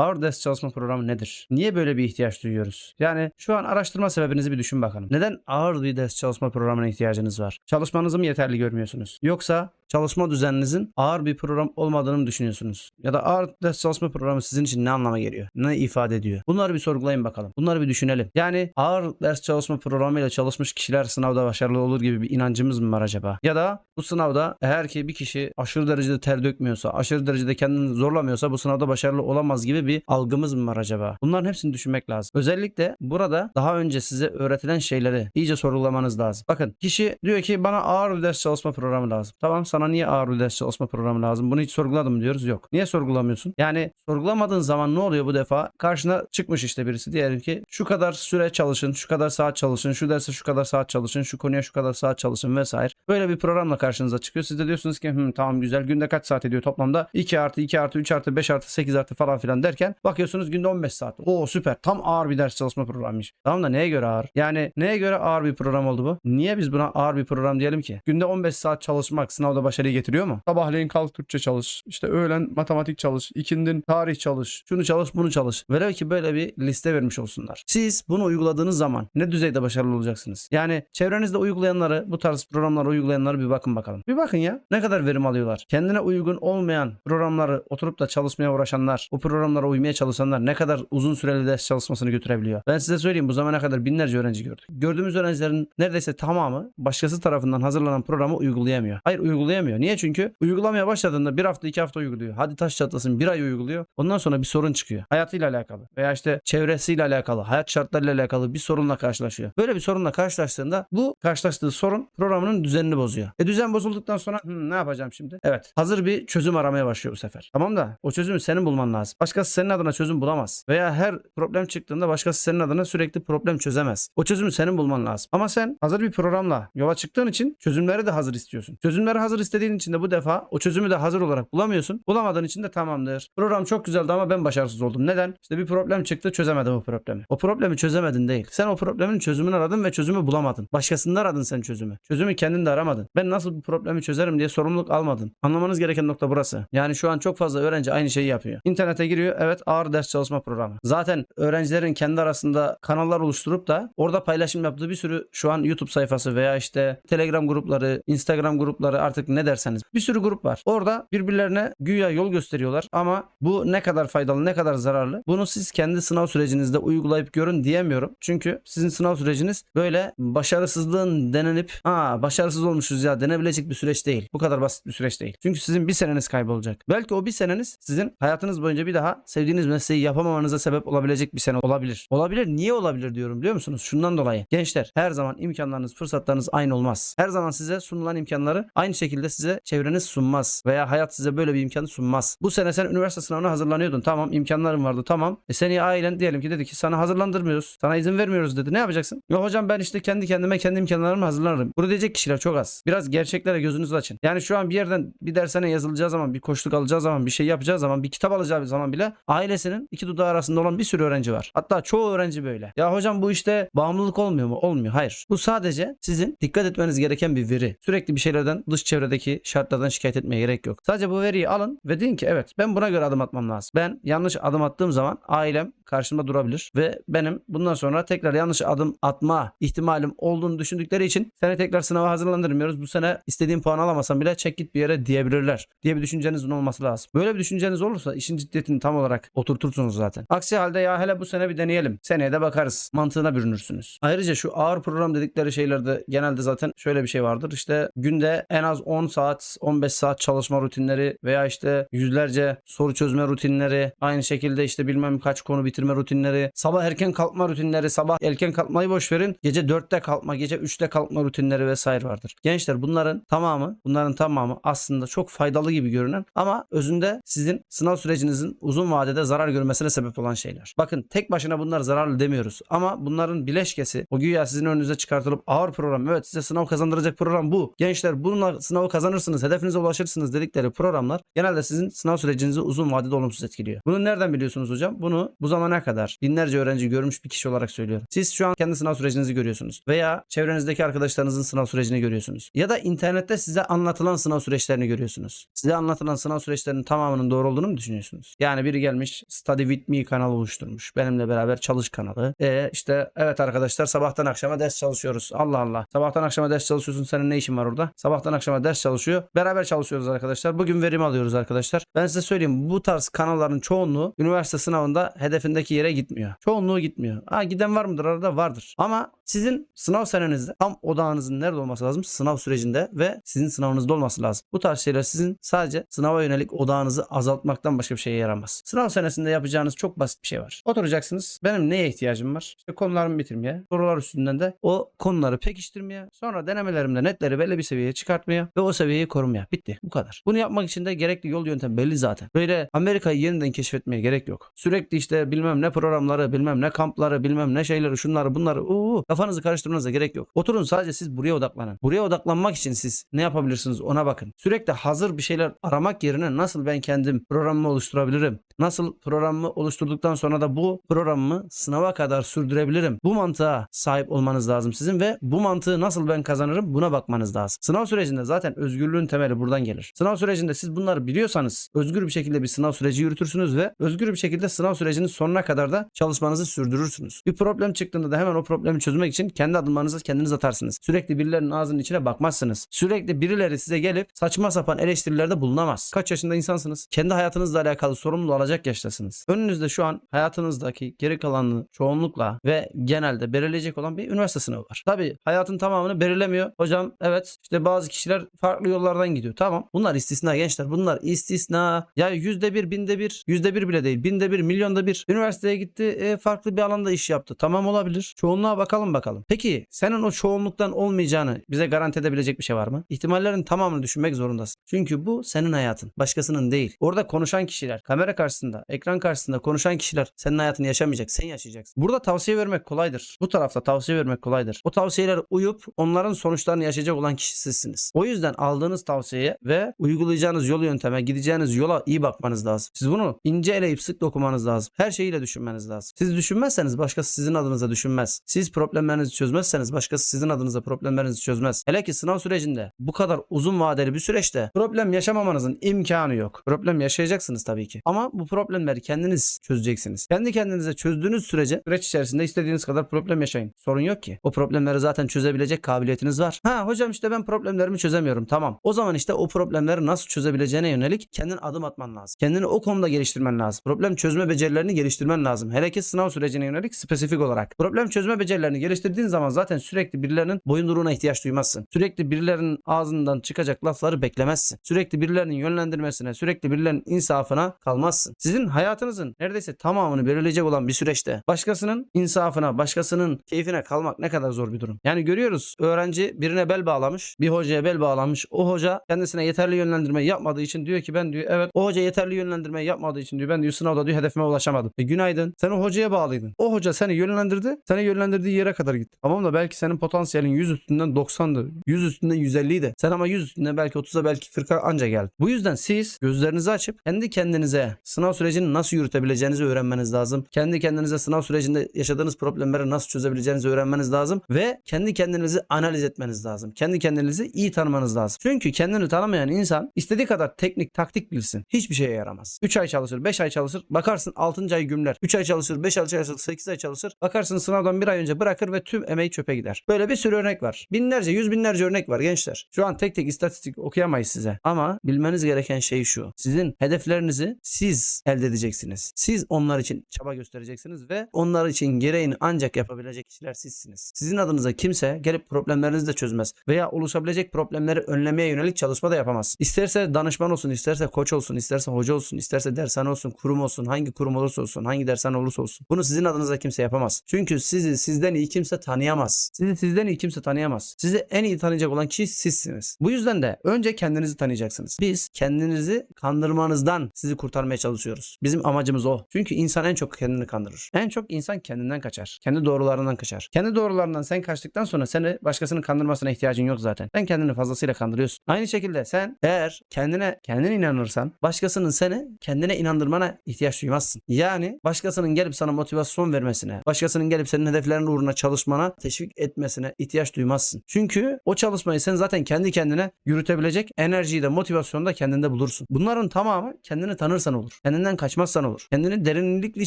ağır ders çalışma programı nedir? Niye böyle bir ihtiyaç duyuyoruz? Yani şu an araştırma sebebinizi bir düşün bakalım. Neden ağır bir ders çalışma programına ihtiyacınız var? Çalışmanızı mı yeterli görmüyorsunuz? Yoksa çalışma düzeninizin ağır bir program olmadığını mı düşünüyorsunuz? Ya da ağır ders çalışma programı sizin için ne anlama geliyor? Ne ifade ediyor? Bunları bir sorgulayın bakalım. Bunları bir düşünelim. Yani ağır ders çalışma programıyla çalışmış kişiler sınavda başarılı olur gibi bir inancımız mı var acaba? Ya da bu sınavda eğer ki bir kişi aşırı derecede ter dökmüyorsa, aşırı derecede kendini zorlamıyorsa bu sınavda başarılı olamaz gibi bir algımız mı var acaba? Bunların hepsini düşünmek lazım. Özellikle burada daha önce size öğretilen şeyleri iyice sorgulamanız lazım. Bakın kişi diyor ki bana ağır bir ders çalışma programı lazım. Tamam sana niye ağır ders çalışma programı lazım? Bunu hiç sorguladım diyoruz? Yok. Niye sorgulamıyorsun? Yani sorgulamadığın zaman ne oluyor bu defa? Karşına çıkmış işte birisi diyelim ki şu kadar süre çalışın, şu kadar saat çalışın, şu derse şu kadar saat çalışın, şu konuya şu kadar saat çalışın vesaire. Böyle bir programla karşınıza çıkıyor. Siz de diyorsunuz ki "Hı, tamam güzel günde kaç saat ediyor toplamda? 2 artı 2 artı 3 artı 5 artı 8 artı falan filan derken bakıyorsunuz günde 15 saat. Oo süper tam ağır bir ders çalışma programıymış. Tamam da neye göre ağır? Yani neye göre ağır bir program oldu bu? Niye biz buna ağır bir program diyelim ki? Günde 15 saat çalışmak sınavda başarıyı getiriyor mu? Sabahleyin kalk Türkçe çalış. İşte öğlen matematik çalış. ikindin tarih çalış. Şunu çalış bunu çalış. Velev ki böyle bir liste vermiş olsunlar. Siz bunu uyguladığınız zaman ne düzeyde başarılı olacaksınız? Yani çevrenizde uygulayanları bu tarz programları uygulayanları bir bakın bakalım. Bir bakın ya ne kadar verim alıyorlar. Kendine uygun olmayan programları oturup da çalışmaya uğraşanlar, bu programlara uymaya çalışanlar ne kadar uzun süreli ders çalışmasını götürebiliyor. Ben size söyleyeyim bu zamana kadar binlerce öğrenci gördük. Gördüğümüz öğrencilerin neredeyse tamamı başkası tarafından hazırlanan programı uygulayamıyor. Hayır uygulayamıyor. Niye? Çünkü uygulamaya başladığında bir hafta iki hafta uyguluyor. Hadi taş çatlasın bir ay uyguluyor. Ondan sonra bir sorun çıkıyor. Hayatıyla alakalı veya işte çevresiyle alakalı, hayat şartlarıyla alakalı bir sorunla karşılaşıyor. Böyle bir sorunla karşılaştığında bu karşılaştığı sorun programının düzenini bozuyor. E düzen bozulduktan sonra "Hmm, ne yapacağım şimdi? Evet. Hazır bir çözüm aramaya başlıyor bu sefer. Tamam da o çözümü senin bulman lazım. Başkası senin adına çözüm bulamaz. Veya her problem çıktığında başkası senin adına sürekli problem çözemez. O çözümü senin bulman lazım. Ama sen hazır bir programla yola çıktığın için çözümleri de hazır istiyorsun. Çözümleri hazır istediğin için de bu defa o çözümü de hazır olarak bulamıyorsun. Bulamadığın için de tamamdır. Program çok güzeldi ama ben başarısız oldum. Neden? İşte bir problem çıktı çözemedim o problemi. O problemi çözemedin değil. Sen o problemin çözümünü aradın ve çözümü bulamadın. Başkasında aradın sen çözümü. Çözümü kendin de aramadın. Ben nasıl bu problemi çözerim diye sorumluluk almadın. Anlamanız gereken nokta burası. Yani şu an çok fazla öğrenci aynı şeyi yapıyor. İnternete giriyor. Evet ağır ders çalışma programı. Zaten öğrencilerin kendi arasında kanallar oluşturup da orada paylaşım yaptığı bir sürü şu an YouTube sayfası veya işte Telegram grupları, Instagram grupları artık ne derseniz bir sürü grup var. Orada birbirlerine güya yol gösteriyorlar ama bu ne kadar faydalı, ne kadar zararlı? Bunu siz kendi sınav sürecinizde uygulayıp görün diyemiyorum. Çünkü sizin sınav süreciniz böyle başarısızlığın denenip aa başarısız olmuşuz ya denebilecek bir süreç değil. Bu kadar basit bir süreç değil. Çünkü sizin bir seneniz kaybolacak. Belki o bir seneniz sizin hayatınız boyunca bir daha sevdiğiniz mesleği yapamamanıza sebep olabilecek bir sene olabilir. Olabilir. Niye olabilir diyorum biliyor musunuz? Şundan dolayı. Gençler her zaman imkanlarınız, fırsatlarınız aynı olmaz. Her zaman size sunulan imkanları aynı şekilde size çevreniz sunmaz. Veya hayat size böyle bir imkanı sunmaz. Bu sene sen üniversite sınavına hazırlanıyordun. Tamam imkanların vardı tamam. E seni ailen diyelim ki dedi ki sana hazırlandırmıyoruz. Sana izin vermiyoruz dedi. Ne yapacaksın? Yok hocam ben işte kendi kendime kendi imkanlarımı hazırlarım. Bunu diyecek kişiler çok az. Biraz gerçeklere gözünüzü açın. Yani şu an bir yerden bir dershane yazılacağı zaman, bir koşluk alacağı zaman, bir şey yapacağı zaman, bir kitap alacağı zaman bile ailesinin iki dudağı arasında olan bir sürü öğrenci var. Hatta çoğu öğrenci böyle. Ya hocam bu işte bağımlılık olmuyor mu? Olmuyor. Hayır. Bu sadece sizin dikkat etmeniz gereken bir veri. Sürekli bir şeylerden dış çevredeki şartlardan şikayet etmeye gerek yok. Sadece bu veriyi alın ve deyin ki evet ben buna göre adım atmam lazım. Ben yanlış adım attığım zaman ailem karşımda durabilir ve benim bundan sonra tekrar yanlış adım atma ihtimalim olduğunu düşündükleri için seni tekrar sınava hazırlandırmıyoruz. Bu sene istediğin puan alamasan bile çek git bir yere diyebilirler diye bir düşüncenizin olması lazım. Böyle bir düşünceniz olursa işin ciddiyetini tam olarak oturtursunuz zaten. Aksi halde ya hele bu sene bir deneyelim. Seneye de bakarız. Mantığına bürünürsünüz. Ayrıca şu ağır program dedikleri şeylerde genelde zaten şöyle bir şey vardır. İşte günde en az 10 saat, 15 saat çalışma rutinleri veya işte yüzlerce soru çözme rutinleri, aynı şekilde işte bilmem kaç konu bitirme rutinleri, sabah erken kalkma rutinleri, sabah erken kalkmayı boş verin. Gece 4'te kalkma, gece 3'te kalkma rutinleri vesaire vardır. Gençler bunların tamamı, bunların tamamı aslında çok faydalı gibi görünen ama özünde sizin sınav sürecinizin uzun vadede zarar görmesine sebep olan şeyler. Bakın tek başına bunlar zararlı demiyoruz ama bunların bileşkesi o güya sizin önünüze çıkartılıp ağır program evet size sınav kazandıracak program bu. Gençler bununla sınavı kazanırsınız, hedefinize ulaşırsınız dedikleri programlar genelde sizin sınav sürecinizi uzun vadede olumsuz etkiliyor. Bunu nereden biliyorsunuz hocam? Bunu bu zamana kadar binlerce öğrenci görmüş bir kişi olarak söylüyorum. Siz şu an kendi sınav sürecinizi görüyorsunuz veya çevrenizdeki arkadaşlarınızın sınav sürecini görüyorsunuz. Ya da internette size anlatılan sınav süreçlerini görüyorsunuz. Size anlatılan sınav süreçlerinin tamamının doğru olduğunu mu düşünüyorsunuz? Yani biri gelmiş Study With Me kanalı oluşturmuş. Benimle beraber çalış kanalı. E işte evet arkadaşlar sabahtan akşama ders çalışıyoruz. Allah Allah. Sabahtan akşama ders çalışıyorsun. Senin ne işin var orada? Sabahtan akşama ders çalışıyor. Beraber çalışıyoruz arkadaşlar. Bugün verim alıyoruz arkadaşlar. Ben size söyleyeyim bu tarz kanalların çoğunluğu üniversite sınavında hedefindeki yere gitmiyor. Çoğunluğu gitmiyor. Ha giden var mıdır arada? Vardır. Ama sizin sınav senenizde tam odağınızın nerede olması lazım? Sınav sürecinde ve sizin sınavınızda olması lazım. Bu tarz şeyler sizin sadece sınava yönelik odağınızı azaltmaktan başka bir şeye yaramaz. Sınav senesinde yapacağınız çok basit bir şey var. Oturacaksınız. Benim neye ihtiyacım var? İşte konularımı bitirmeye. Sorular üstünden de o konuları pekiştirmeye. Sonra denemelerimde netleri belli bir seviyeye çıkartmaya ve o seviyeyi korumaya. Bitti. Bu kadar. Bunu yapmak için de gerekli yol yöntem belli zaten. Böyle Amerika'yı yeniden keşfetmeye gerek yok. Sürekli işte bilmem ne programları, bilmem ne kampları, bilmem ne şeyleri, şunları bunları uuu, kafanızı karıştırmanıza gerek yok. Oturun sadece siz buraya odaklanın. Buraya odaklanmak için siz ne yapabilirsiniz ona bakın. Sürekli hazır bir şeyler aramak yerine nasıl ben kendim programımı oluşturabilirim? Nasıl programımı oluşturduktan sonra da bu programımı sınava kadar sürdürebilirim? Bu mantığa sahip olmanız lazım sizin ve bu mantığı nasıl ben kazanırım buna bakmanız lazım. Sınav sürecinde zaten özgürlüğün temeli buradan gelir. Sınav sürecinde siz bunları biliyorsanız özgür bir şekilde bir sınav süreci yürütürsünüz ve özgür bir şekilde sınav sürecinin sonuna kadar da çalışmanızı sürdürürsünüz. Bir problem çıktığında da hemen o problemi çözmek için kendi adımlarınızı kendiniz atarsınız. Sürekli birilerinin ağzının içine bakmazsınız. Sürekli birileri size gelip saçma sapan eleştirilerde bulunamaz. Kaç yaşında insansınız? Kendi hayatınızla alakalı sorumlu olacak yaştasınız. Önünüzde şu an hayatınızdaki geri kalanını çoğunlukla ve genelde belirleyecek olan bir üniversite sınavı var. Tabii hayatın tamamını belirlemiyor. Hocam evet işte bazı kişiler farklı yollardan gidiyor. Tamam. Bunlar istisna gençler. Bunlar istisna. Ya yüzde bir, binde bir, yüzde bir bile değil. Binde bir, milyonda bir. Üniversiteye gitti e, farklı bir alanda iş yaptı. Tamam olabilir. Çoğunluğa bakalım bakalım. Peki senin o çoğunluktan olmayacağını bize garanti edebilecek bir şey var mı? İhtimallerin tamamını düşünmek zorundasın. Çünkü bu senin hayatın. Başkasının değil. Orada konuşan kişiler, kamera karşısında, ekran karşısında konuşan kişiler senin hayatını yaşamayacak. Sen yaşayacaksın. Burada tavsiye vermek kolaydır. Bu tarafta tavsiye vermek kolaydır. O tavsiyeler uyup onların sonuçlarını yaşayacak olan kişi sizsiniz. O yüzden aldığınız tavsiyeye ve uygulayacağınız yol yönteme, gideceğiniz yola iyi bakmanız lazım. Siz bunu ince eleyip sık dokumanız lazım. Her şeyiyle düşünmeniz lazım. Siz düşünmezseniz başkası sizin adınıza düşünmez. Siz problemlerinizi çözmezseniz başkası sizin adınıza problemlerinizi çözmez. Hele ki sınav sürecinde bu kadar uzun vadeli bir süreçte problem yaşamamanızın imkanı yok. Problem yaşayacaksınız tabii ki. Ama bu problemleri kendiniz çözeceksiniz. Kendi kendinize çözdüğünüz sürece süreç içerisinde istediğiniz kadar problem yaşayın. Sorun yok ki. O problemleri zaten çözebilecek kabiliyetiniz var. Ha hocam işte ben problemlerimi çözemiyorum. Tamam. O zaman işte o problemleri nasıl çözebileceğine yönelik kendin adım atman lazım. Kendini o konuda geliştirmen lazım. Problem çözme becerilerini geliştirmen lazım. Hele ki sınav sürecine yönelik spesifik olarak. Problem çözme becerilerini geliştirdiğin zaman zaten sürekli birilerinin boyunduruğuna ihtiyaç duymazsın. Sürekli birilerinin ağzından çıkacak lafları beklemezsin. Sürekli birilerinin yönlendirmesine, sürekli birilerinin insafına kalmazsın. Sizin hayatınızın neredeyse tamamını belirleyecek olan bir süreçte başkasının insafına, başkasının keyfine kalmak ne kadar zor bir durum. Yani görüyoruz öğrenci birine bel bağlamış, bir hocaya bel bağlamış. O hoca kendisine yeterli yönlendirme yapmadığı için diyor ki ben diyor evet o hoca yeterli yönlendirme yapmadığı için diyor ben diyor sınavda diyor hedefime ulaşamadım. E günaydın. Sen o hocaya bağlıydın. O hoca seni yönlendirdi. Seni yönlendirdiği yere kadar gitti. Tamam da belki senin potansiyelin 100 üstünden 90'dı. 100 üstünden 150'ydi. Sen ama 100 üstünden belki 30'a belki 40'a anca geldin. Bu yüzden siz gözlerinizi açıp kendi kendinize sınav sürecini nasıl yürütebileceğinizi öğrenmeniz lazım. Kendi kendinize sınav sürecinde yaşadığınız problemleri nasıl çözebileceğinizi öğrenmeniz lazım ve kendi kendinizi analiz etmeniz lazım. Kendi kendinizi iyi tanımanız lazım. Çünkü kendini tanımayan insan istediği kadar teknik taktik bilsin. Hiçbir şeye yaramaz. 3 ay çalışır, 5 ay çalışır. Bakarsın 6. ay gümler. 3 ay çalışır, 5 ay çalışır, 8 ay çalışır. Bakarsın sınavdan bir ay önce bırakır ve tüm emeği çöpe gider. Böyle bir sürü örnek var. Binlerce, yüz binlerce örnek var gençler. Şu an tek tek istatistik okuyamayız size. Ama bilmeniz gereken şey şu. Sizin hedeflerinizi siz elde edeceksiniz. Siz onlar için çaba göstereceksiniz ve onlar için gereğini ancak yapabilecek kişiler sizsiniz. Sizin adınıza kimse gelip problemlerinizi de çözmez veya oluşabilecek problemleri önlemeye yönelik çalışma da yapamaz. İsterse danışman olsun, isterse koç olsun, isterse hoca olsun, isterse dershane olsun, kurum olsun, hangi kurum olursa olsun, hangi dershane olursa olsun. Bunu sizin adınıza kimse yapamaz. Çünkü sizi sizden iyi kimse tanıyamaz. Sizi sizden iyi kimse tanıyamaz. Sizi en iyi tanıyacak olan kişi sizsiniz. Bu yüzden de önce kendinizi tanıyacaksınız. Biz kendinizi kandırmanızdan sizi kurtarmaya çalışıyoruz. Bizim amacımız o. Çünkü insan en çok kendini kandırır. En çok insan kendinden kaçar. Kendi doğrularından kaçar. Kendi doğrularından sen kaçtıktan sonra seni başkasının kandırmasına ihtiyacın yok zaten. Sen kendini fazlasıyla kandırıyorsun. Aynı şekilde sen eğer kendine kendine inanırsan başkasının seni kendine inandırmana ihtiyaç duymazsın. Yani başkasının gelip sana motivasyon vermesine, başkasının gelip senin hedeflerin uğruna çalışmana teşvik etmesine ihtiyaç duymazsın. Çünkü o çalışmayı sen zaten kendi kendine yürütebilecek enerjiyi de motivasyonu da kendinde bulursun. Bunların tamamı kendini tanırsan olur. Kendinden kaçmazsan olur. Kendini derinlikli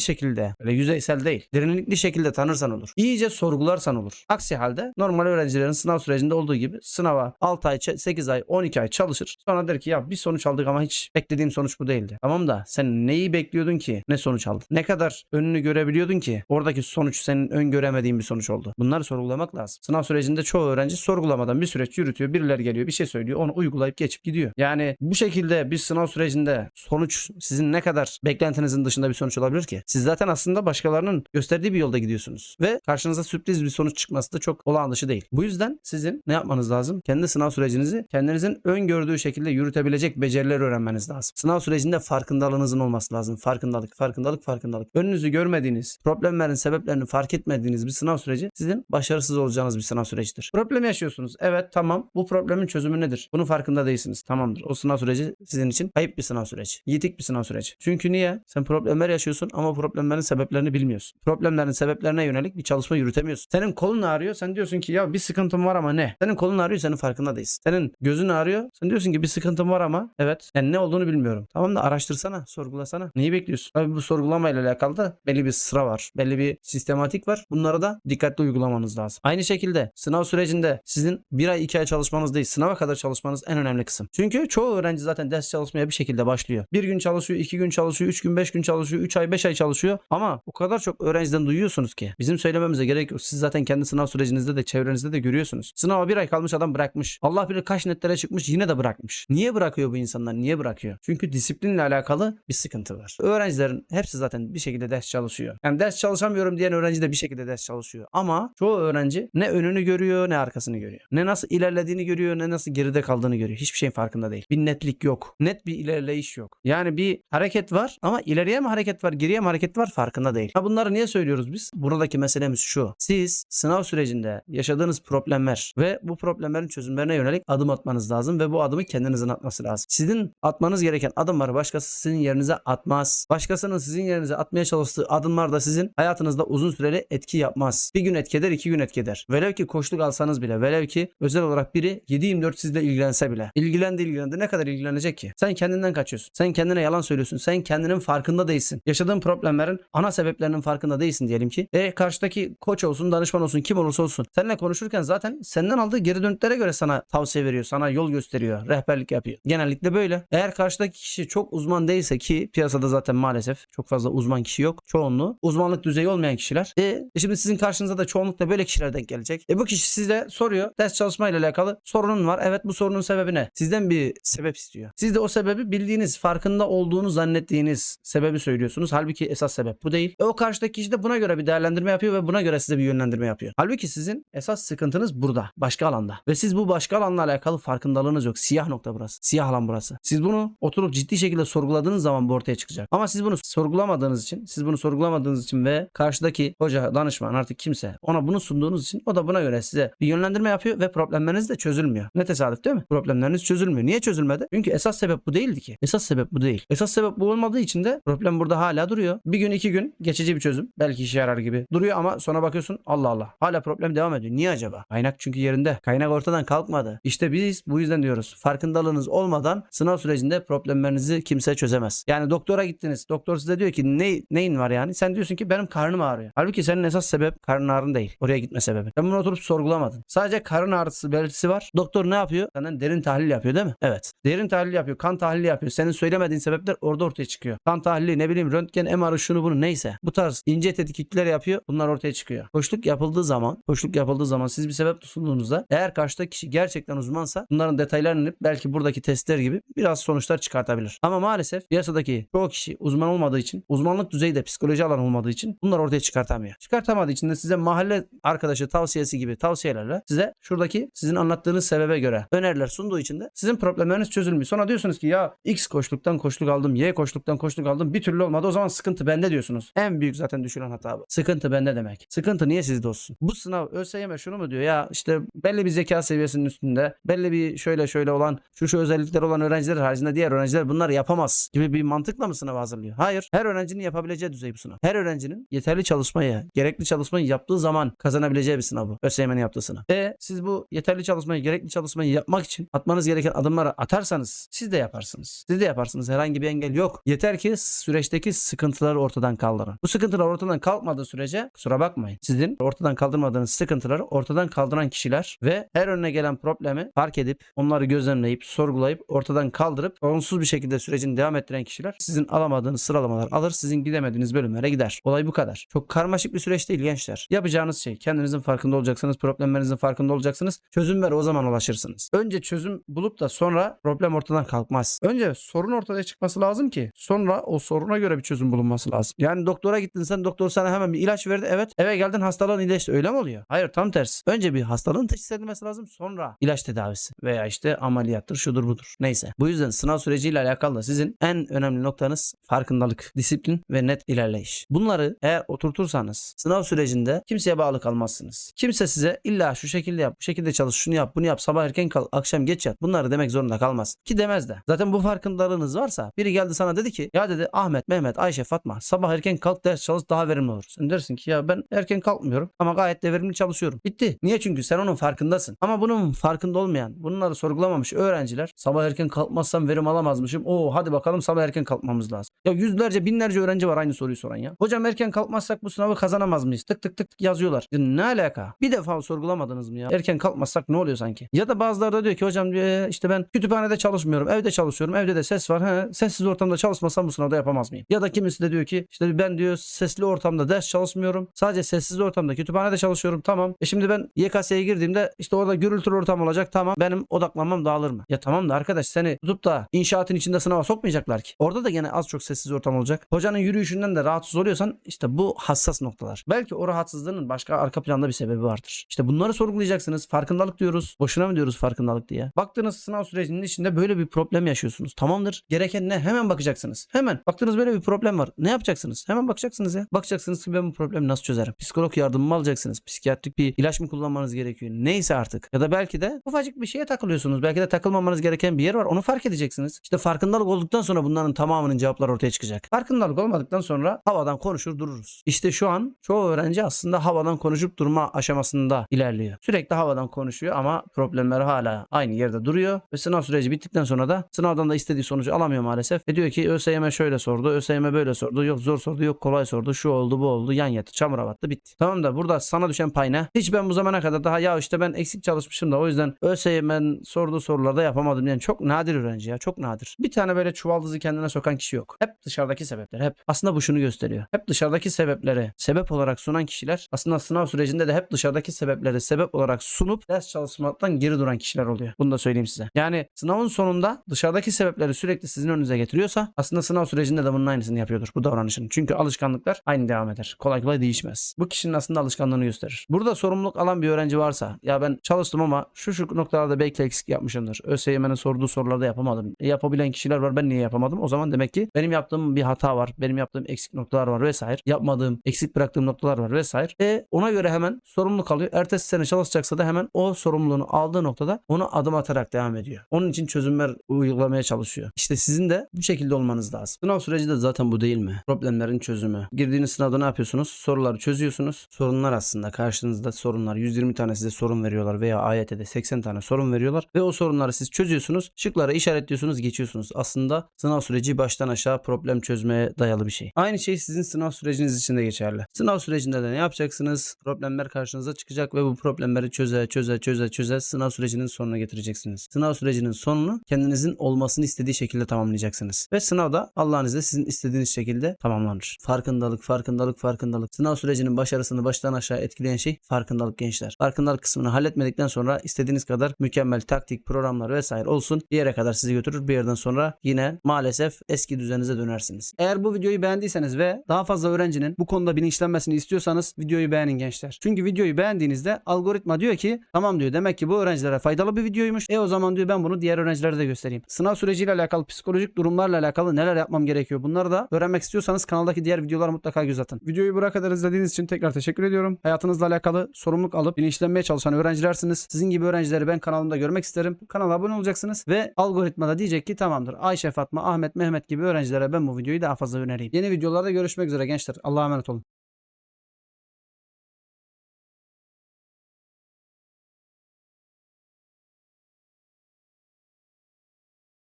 şekilde, öyle yüzeysel değil, derinlikli şekilde tanırsan olur. İyice sorgularsan olur. Aksi halde normal öğrencilerin sınav sürecinde olduğu gibi sınava 6 ay, 8 ay, 12 ay çalışır. Sonra der ki ya bir sonuç aldık ama hiç beklediğim sonuç bu değildi. Tamam da sen neyi bekliyordun ki ne sonuç aldın? Ne kadar önünü görebiliyordun ki oradaki sonuç senin öngöremediğin bir sonuç oldu. Bunları sorgulamak lazım. Sınav sürecinde çoğu öğrenci sorgulamadan bir süreç yürütüyor. Birileri geliyor bir şey söylüyor onu uygulayıp geçip gidiyor. Yani bu şekilde bir sınav sürecinde sonuç sizin ne kadar beklentinizin dışında bir sonuç olabilir ki? Siz zaten aslında başkalarının gösterdiği bir yolda gidiyorsunuz. Ve karşınıza sürpriz bir sonuç çıkması da çok olağan dışı değil. Bu yüzden sizin ne yapmanız lazım? Kendi sınav sürecinizi kendinizin öngördüğü şekilde yürütebilecek beceriler öğrenmeniz lazım. Sınav sürecinde farkındalığınızın olması lazım. Farkındalık, farkındalık, farkındalık. Önünüzü görmediğiniz, problemlerin sebeplerini fark etmediğiniz bir sınav süreci sizin başarısız olacağınız bir sınav sürecidir. Problem yaşıyorsunuz. Evet tamam. Bu problemin çözümü nedir? Bunun farkında değilsiniz. Tamamdır. O sınav süreci sizin için kayıp bir sınav süreci. Yitik bir sınav süreci. Çünkü niye? Sen problemler yaşıyorsun ama problemlerin sebeplerini bilmiyorsun. Problemlerin sebeplerine yönelik bir çalışma yürütemiyorsun. Senin kolun ağrıyor. Sen diyorsun ki ya bir sıkıntım var ama ne? Senin kolun ağrıyor senin farkında değilsin. Senin gözün ağrıyor. Sen diyorsun ki bir sıkıntım var ama evet. Yani ne olduğunu bilmiyorum. Tamam da araştırsana, sorgulasana. Neyi bekliyorsun? Tabii bu sorgulamayla alakalı da belli bir sıra var. Belli bir sistematik var. Bunlara da dikkatli uygulamanız lazım. Aynı şekilde sınav sürecinde sizin bir ay iki ay çalışmanız değil sınava kadar çalışmanız en önemli kısım. Çünkü çoğu öğrenci zaten ders çalışmaya bir şekilde başlıyor. Bir gün çalışıyor, iki gün çalışıyor, üç gün, beş gün çalışıyor, üç ay, beş ay çalışıyor. Ama o kadar çok öğrenciden duyuyorsunuz ki bizim söylememize gerek yok. Siz zaten kendi sınav sürecinizde de çevrenizde de görüyorsunuz. Sınava bir ay kalmış adam bırakmış. Allah bilir kaç netlere çıkmış yine de bırakmış. Niye bırakıyor bu insanlar? Niye bırakıyor? Çünkü disiplinle alakalı bir sıkıntı var. Öğrencilerin hepsi zaten bir şekilde ders çalışıyor. Yani ders çalışamıyorum diyen öğrenci de bir şekilde ders çalışıyor. Ama çoğu öğrenci ne önünü görüyor ne arkasını görüyor. Ne nasıl ilerlediğini görüyor ne nasıl geride kaldığını görüyor. Hiçbir şeyin farkında değil. Bir netlik yok. Net bir ilerleyiş yok. Yani bir hareket var ama ileriye mi hareket var geriye mi hareket var farkında değil. Ha bunları niye söylüyoruz biz? Buradaki meselemiz şu. Siz sınav sürecinde yaşadığınız problemler ve bu problemlerin çözümlerine yönelik adım atmanız lazım ve bu adımı kendinizin atması lazım. Sizin atmanız gereken adımları başkası sizin yerinize atmaz. Başkasının sizin yerinize atmaya çalıştığı adımlar da sizin hayatınızda uzun süreli etki yapmaz. Bir gün etki eder, iki gün etki eder. Velev ki koçluk alsanız bile, velev ki özel olarak biri 7-24 sizle ilgilense bile. İlgilendi ilgilendi ne kadar ilgilenecek ki? Sen kendinden kaçıyorsun. Sen kendine yalan söylüyorsun. Sen kendinin farkında değilsin. Yaşadığın problemlerin ana sebeplerinin farkında değilsin diyelim ki. E karşıdaki koç olsun, danışman olsun, kim olursa olsun. Seninle konuşurken zaten senden aldığı geri dönütlere göre sana tavsiye veriyor, sana yol gösteriyor, rehberlik yapıyor. Genellikle böyle. Eğer karşıdaki kişi çok uzman değilse ki piyasada zaten maalesef çok fazla uzman kişi yok. Çoğunluğu uzmanlık düzeyi olmayan kişiler. E şimdi sizin karşınıza da çoğunlukla böyle kişiler denk gelecek. E bu kişi size soruyor. Ders çalışmayla alakalı sorunun var. Evet bu sorunun sebebi ne? Sizden bir sebep istiyor. Siz de o sebebi bildiğiniz, farkında olduğunu zannettiğiniz sebebi söylüyorsunuz. Halbuki esas sebep bu değil. E o karşıdaki kişi de buna göre bir değerlendirme yapıyor ve buna göre size bir yönlendirme yapıyor. Halbuki sizin esas sıkıntınız burada. Başka alanda. Ve siz bu başka alanla alakalı farkındalığınız yok. Siyah nokta burası. Siyah alan burası. Siz bunu oturup ciddi şekilde sorguladığınız zaman bu ortaya çıkacak. Ama siz bunu sorgulamadığınız için, siz bunu sorgulamadığınız için ve karşıdaki hoca, danışman artık kimse ona bunu sunduğunuz için o da buna göre size bir yönlendirme yapıyor ve problemleriniz de çözülmüyor. Ne tesadüf değil mi? Problemleriniz çözülmüyor. Niye çözülmedi? Çünkü esas sebep bu değildi ki. Esas sebep bu değil. Esas sebep bu olmadığı için de problem burada hala duruyor. Bir gün iki gün geçici bir çözüm. Belki işe yarar gibi. Duruyor ama sonra bakıyorsun Allah Allah. Hala problem devam ediyor. Niye acaba? Kaynak çünkü yerinde. Kaynak ortadan kalkmadı. İşte biz bu yüzden diyoruz. Farkındalığınız olmadan sınav sürecinde problemlerinizi kimse çözemez. Yani doktora gittiniz. Doktor size diyor ki ne, neyin var yani? Sen diyorsun ki benim karnım ağrıyor. Halbuki senin esas sebep karnın ağrın değil. Oraya gitme sebebi. Sen bunu oturup sorgulamadın. Sadece karın ağrısı belirtisi var. Doktor ne yapıyor? Senden derin tahlil yapıyor değil mi? Evet. Derin tahlil yapıyor. Kan tahlili yapıyor. Senin söylemediğin sebepler orada ortaya çıkıyor. Kan tahlili ne bileyim röntgen, MR'ı şunu bunu neyse. Bu tarz ince tetkikler yapıyor. Bunlar ortaya çıkıyor. Koçluk yapıldığı zaman, koçluk yapıldığı zaman siz bir sebep sunduğunuzda eğer karşıdaki kişi gerçekten uzmansa bunların detaylarını inip belki buradaki testler gibi biraz sonuçlar çıkartabilir. Ama maalesef piyasadaki çoğu kişi uzman olmadığı için, uzmanlık düzeyi de psikoloji alanı olmadığı için bunları ortaya çıkartamıyor. Çıkartamadığı için de size mahalle arkadaşı tavsiyesi gibi tavsiyelerle size şuradaki sizin anlattığınız sebebe göre öneriler sunduğu için de sizin problemleriniz çözülmüyor. Sonra diyorsunuz ki ya X koçluktan koçluk aldım, Y koçluktan koçluk aldım bir türlü olmadı o zaman sıkıntı bende diyorsunuz. En büyük zaten düşünen hata bu. Sıkıntı bende demek. Sıkıntı niye sizde olsun? Bu sınav ÖSYM şunu mu diyor ya işte belli bir zeka seviyesinin üstünde belli bir şöyle şöyle olan şu şu özellikleri olan öğrenciler haricinde diğer öğrenciler bunları yapamaz gibi bir mantıkla mı sınavı hazırlıyor? Hayır. Her öğrencinin yapabileceği düzey bu sınav. Her öğrencinin yeterli çalışmayı, gerekli çalışmayı yaptığı zaman kazanabileceği bir sınav bu. ÖSYM'nin yaptığı sınav. E siz bu yeterli çalışmayı, gerekli çalışmayı yapmak için atmanız gereken adımları atarsanız siz de yaparsınız. Siz de yaparsınız. Herhangi bir engel yok. Yeter ki süreçteki sıkıntıları ortadan kaldırın. Bu sıkıntılar ortadan kalkmadığı sürece kusura bakmayın. Sizin ortadan kaldırmadığınız sıkıntıları ortadan kaldıran kişiler ve her önüne gelen problemi fark edip onları gözlemleyip sorgulayıp ortadan kaldırıp sorunsuz bir şekilde sürecini devam ettiren kişiler sizin alamadığınız sıralamalar alır sizin gidemediğiniz bölümlere gider. Olay bu kadar. Çok karmaşık bir süreç değil gençler. Yapacağınız şey kendinizin farkında olacaksınız, problemlerinizin farkında olacaksınız. Çözüm ver o zaman ulaşırsınız. Önce çözüm bulup da sonra problem ortadan kalkmaz. Önce sorun ortaya çıkması lazım ki sonra o soruna göre bir çözüm bulunması lazım. Yani doktora gittin sen doktor sana hemen bir ilaç verdi. Evet eve geldin hastalığın iyileşti. Öyle mi oluyor? Hayır tam tersi. Önce bir hastalığın teşhis edilmesi lazım sonra ilaç tedavisi veya işte ameliyattır şudur budur. Neyse. Bu yüzden sınav süreciyle alakalı da sizin en önemli noktanız farkındalık, disiplin ve net ilerleyiş. Bunları eğer oturtursanız sınav sürecinde kimseye bağlı kalmazsınız. Kimse size illa şu şekilde yap, bu şekilde çalış, şunu yap, bunu yap, sabah erken kal, akşam geç yat. Bunları demek zorunda kalmaz. Ki demez de. Zaten bu farkındalığınız varsa biri geldi sana dedi ki ya dedi Ahmet, Mehmet, Ayşe, Fatma sabah erken kalk ders çalış daha verimli olur. Sen dersin ki ya ben erken kalkmıyorum ama gayet de verimli çalışıyorum. Bitti. Niye? Çünkü sen onun farkındasın. Ama bunun farkında olmayan, bunları sorgulamamış öğrenciler sabah erken kalkmazsam verim alamazmışım. Oo hadi bakalım sabah erken kalkmamız lazım. Ya yüzlerce binlerce öğrenci var aynı soruyu soran ya. Hocam erken kalkmazsak bu sınavı kazanamaz mıyız? Tık tık tık yazıyorlar. Ya ne alaka? Bir defa sorgulamadınız mı ya? Erken kalkmazsak ne oluyor sanki? Ya da bazıları da diyor ki hocam "E, işte ben kütüphanede çalışmıyorum. Evde çalışıyorum. Evde de ses var. He, sessiz ortamda çalışmasam bu sınavda yapamaz mıyım? Ya da kimisi de diyor ki işte ben diyor sesli ortamda ders çalışmıyorum. Sadece sessiz ortamda kütüphanede çalışıyorum. Tamam. E şimdi ben YKS'ye girdiğimde işte orada gürültülü ortam olacak. Tamam. Benim odaklanmam dağılır mı? Ya tamam da arkadaş seni tutup da inşaatın içinde sınava sokmayacaklar ki. Orada da gene az çok sessiz ortam olacak. Hocanın yürüyüşünden de rahatsız oluyorsan işte bu hassas noktalar. Belki o rahatsızlığının başka arka planda bir sebebi vardır. İşte bunları sorgulayacaksınız. Farkındalık diyoruz. Boşuna mı diyoruz farkındalık diye? Baktığınız sınav sürecinin içinde böyle bir problem yaşıyorsunuz. Tamamdır. Gereken ne? Hemen bakacaksınız. Hemen. Baktığınız böyle bir problem var. Ne yapacaksınız? Hemen bakacaksınız ya. Bakacaksınız ki ben bu problemi nasıl çözerim? Psikolog yardımı mı alacaksınız? Psikiyatrik bir ilaç mı kullanmanız gerekiyor? Neyse artık. Ya da belki de ufacık bir şeye takılıyorsunuz. Belki de takılmamanız gereken bir yer var. Onu fark edeceksiniz. İşte farkındalık olduktan sonra bunların tamamının cevapları ortaya çıkacak. Farkındalık olmadıktan sonra havadan konuşur dururuz. İşte şu an çoğu öğrenci aslında havadan konuşup durma aşamasında ilerliyor. Sürekli havadan konuşuyor ama problemleri hala aynı yerde duruyor ve sınav süreci bittikten sonra da sınavdan da istediği sonucu alamıyor maalesef. Ve diyor ki ÖSYM şöyle sordu, ÖSYM böyle sordu, yok zor sordu, yok kolay sordu, şu oldu, bu oldu, yan yattı, çamura battı, bitti. Tamam da burada sana düşen pay ne? Hiç ben bu zamana kadar daha ya işte ben eksik çalışmışım da o yüzden ÖSYM'nin sorduğu sorularda yapamadım yani çok nadir öğrenci ya, çok nadir. Bir tane böyle çuvaldızı kendine sokan kişi yok. Hep dışarıdaki sebepler, hep. Aslında bu şunu gösteriyor. Hep dışarıdaki sebepleri sebep olarak sunan kişiler aslında sınav sürecinde de hep dışarıdaki sebepleri sebep olarak sunup ders çalışmaktan geri duran kişiler oluyor. Bunu da söyleyeyim size. Yani sınavın sonunda dışarıdaki sebepleri sürekli sizin önünüze getiriyorsa aslında sınav sürecinde de bunun aynısını yapıyordur bu davranışın. Çünkü alışkanlıklar aynı devam eder. Kolay kolay değişmez. Bu kişinin aslında alışkanlığını gösterir. Burada sorumluluk alan bir öğrenci varsa ya ben çalıştım ama şu şu noktalarda belki eksik yapmışımdır. ÖSYM'nin sorduğu sorularda yapamadım. E, yapabilen kişiler var ben niye yapamadım? O zaman demek ki benim yaptığım bir hata var. Benim yaptığım eksik noktalar var vesaire. Yapmadığım, eksik bıraktığım noktalar var vesaire. E ona göre hemen sorumluluk alıyor. Ertesi sene çalışacaksa da hemen o sorumluluğunu aldığı noktada onu adım atarak devam ediyor. Onun için çözümler uygulamaya çalışıyor. İşte sizin de bu şekilde olmanız lazım. Sınav süreci de zaten bu değil mi? Problemlerin çözümü. Girdiğiniz sınavda ne yapıyorsunuz? Soruları çözüyorsunuz. Sorunlar aslında karşınızda sorunlar. 120 tane size sorun veriyorlar veya AYT'de 80 tane sorun veriyorlar ve o sorunları siz çözüyorsunuz. Şıkları işaretliyorsunuz, geçiyorsunuz. Aslında sınav süreci baştan aşağı problem çözmeye dayalı bir şey. Aynı şey sizin sınav süreciniz için de geçerli. Sınav sürecinde de ne yapacaksınız? Problemler karşınıza çıkacak ve bu problemleri çöze çöze çöze çöze sınav sürecinin sonuna getireceksiniz. Sınav sürecinin sonunu kendinizin olmasını istediği şekilde tamamlayacaksınız. Ve sınavda Allah'ın izniyle sizin istediğiniz şekilde tamamlanır. Farkındalık, farkındalık, farkındalık. Sınav sürecinin başarısını baştan aşağı etkileyen şey farkındalık gençler. Farkındalık kısmını halletmedikten sonra istediğiniz kadar mükemmel taktik, programlar vesaire olsun bir yere kadar sizi götürür. Bir yerden sonra yine maalesef eski düzeninize dönersiniz. Eğer bu videoyu beğendiyseniz ve daha fazla öğrencinin bu konuda bilinçlenmesini istiyorsanız videoyu beğenin gençler. Çünkü videoyu beğendiğinizde algoritma diyor ki tamam diyor demek ki bu öğrencilere faydalı bir videoymuş. E o zaman diyor ben bunu diğer öğrencilere de göstereyim. Sınav süreciyle alakalı psikolojik durumlarla alakalı neler yapmam gerekiyor bunları da öğrenmek istiyorsanız kanaldaki diğer videolara mutlaka göz atın. Videoyu buraya kadar izlediğiniz için tekrar teşekkür ediyorum. Hayatınızla alakalı sorumluluk alıp bilinçlenmeye çalışan öğrencilersiniz. Sizin gibi öğrencilere öğrencileri ben kanalımda görmek isterim. Kanala abone olacaksınız ve algoritmada diyecek ki tamamdır. Ayşe, Fatma, Ahmet, Mehmet gibi öğrencilere ben bu videoyu daha fazla önereyim. Yeni videolarda görüşmek üzere gençler. Allah'a emanet olun.